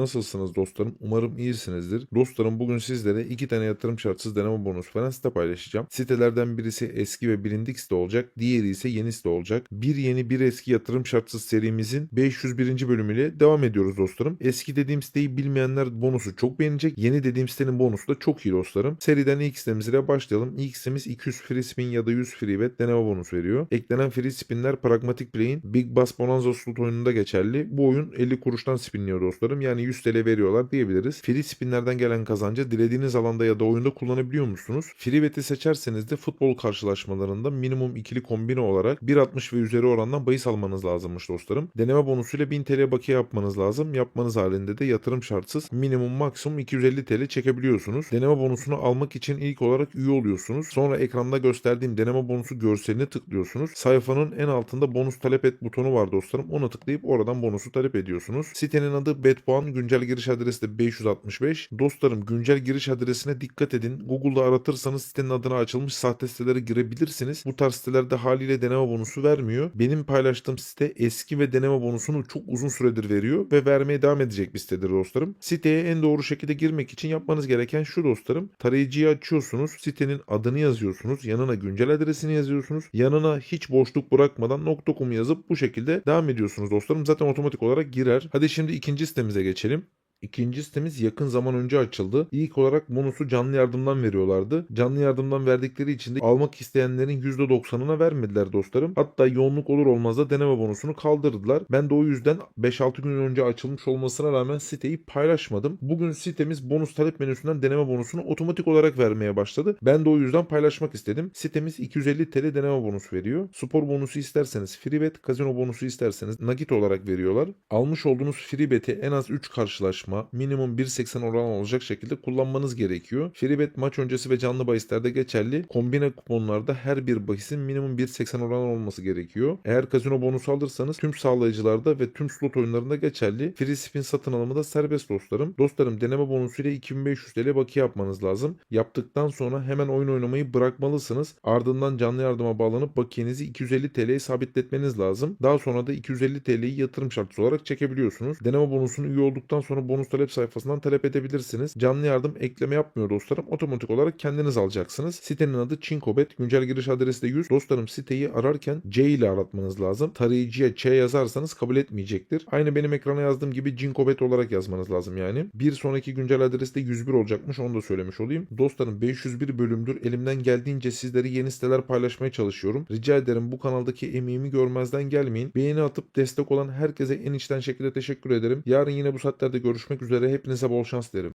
Nasılsınız dostlarım? Umarım iyisinizdir. Dostlarım bugün sizlere iki tane yatırım şartsız deneme bonusu falan site paylaşacağım. Sitelerden birisi eski ve bilindik site olacak. Diğeri ise yeni site olacak. Bir yeni bir eski yatırım şartsız serimizin 501. bölümüyle devam ediyoruz dostlarım. Eski dediğim siteyi bilmeyenler bonusu çok beğenecek. Yeni dediğim sitenin bonusu da çok iyi dostlarım. Seriden ilk sitemizle başlayalım. İlk sitemiz 200 free spin ya da 100 free bet deneme bonusu veriyor. Eklenen free spinler Pragmatic Play'in Big Bass Bonanza slot oyununda geçerli. Bu oyun 50 kuruştan spinliyor dostlarım. Yani 100 TL veriyorlar diyebiliriz. Free spinlerden gelen kazancı dilediğiniz alanda ya da oyunda kullanabiliyor musunuz? Free bet'i seçerseniz de futbol karşılaşmalarında minimum ikili kombine olarak 1.60 ve üzeri orandan bahis almanız lazımmış dostlarım. Deneme bonusuyla 1000 TL bakiye yapmanız lazım. Yapmanız halinde de yatırım şartsız minimum maksimum 250 TL çekebiliyorsunuz. Deneme bonusunu almak için ilk olarak üye oluyorsunuz. Sonra ekranda gösterdiğim deneme bonusu görseline tıklıyorsunuz. Sayfanın en altında bonus talep et butonu var dostlarım. Ona tıklayıp oradan bonusu talep ediyorsunuz. Sitenin adı Betpuan. Güncel giriş adresi de 565. Dostlarım güncel giriş adresine dikkat edin. Google'da aratırsanız sitenin adına açılmış sahte sitelere girebilirsiniz. Bu tarz sitelerde haliyle deneme bonusu vermiyor. Benim paylaştığım site eski ve deneme bonusunu çok uzun süredir veriyor ve vermeye devam edecek bir sitedir dostlarım. Siteye en doğru şekilde girmek için yapmanız gereken şu dostlarım. Tarayıcıyı açıyorsunuz. Sitenin adını yazıyorsunuz. Yanına güncel adresini yazıyorsunuz. Yanına hiç boşluk bırakmadan .com yazıp bu şekilde devam ediyorsunuz dostlarım. Zaten otomatik olarak girer. Hadi şimdi ikinci sitemize geçelim geçelim. İkinci sitemiz yakın zaman önce açıldı. İlk olarak bonusu canlı yardımdan veriyorlardı. Canlı yardımdan verdikleri için de almak isteyenlerin %90'ına vermediler dostlarım. Hatta yoğunluk olur olmaz da deneme bonusunu kaldırdılar. Ben de o yüzden 5-6 gün önce açılmış olmasına rağmen siteyi paylaşmadım. Bugün sitemiz bonus talep menüsünden deneme bonusunu otomatik olarak vermeye başladı. Ben de o yüzden paylaşmak istedim. Sitemiz 250 TL deneme bonusu veriyor. Spor bonusu isterseniz free bet, kazino bonusu isterseniz nakit olarak veriyorlar. Almış olduğunuz free bet'i en az 3 karşılaşma minimum 1.80 oran olacak şekilde kullanmanız gerekiyor. Freebet maç öncesi ve canlı bahislerde geçerli. Kombine kuponlarda her bir bahisin minimum 1.80 oran olması gerekiyor. Eğer kazino bonusu alırsanız tüm sağlayıcılarda ve tüm slot oyunlarında geçerli. Free spin satın alımı da serbest dostlarım. Dostlarım deneme bonusuyla 2500 TL bakiye yapmanız lazım. Yaptıktan sonra hemen oyun oynamayı bırakmalısınız. Ardından canlı yardıma bağlanıp bakiyenizi 250 TL'ye sabitletmeniz lazım. Daha sonra da 250 TL'yi yatırım şartısı olarak çekebiliyorsunuz. Deneme bonusunu üye olduktan sonra bonus talep sayfasından talep edebilirsiniz. Canlı yardım ekleme yapmıyor dostlarım. Otomatik olarak kendiniz alacaksınız. Sitenin adı Çinkobet. Güncel giriş adresi de 100. Dostlarım siteyi ararken C ile aratmanız lazım. Tarayıcıya Ç yazarsanız kabul etmeyecektir. Aynı benim ekrana yazdığım gibi Cinkobet olarak yazmanız lazım yani. Bir sonraki güncel adresi de 101 olacakmış. Onu da söylemiş olayım. Dostlarım 501 bölümdür. Elimden geldiğince sizleri yeni siteler paylaşmaya çalışıyorum. Rica ederim bu kanaldaki emeğimi görmezden gelmeyin. Beğeni atıp destek olan herkese en içten şekilde teşekkür ederim. Yarın yine bu saatlerde görüşmek üzere. Hepinize bol şans derim.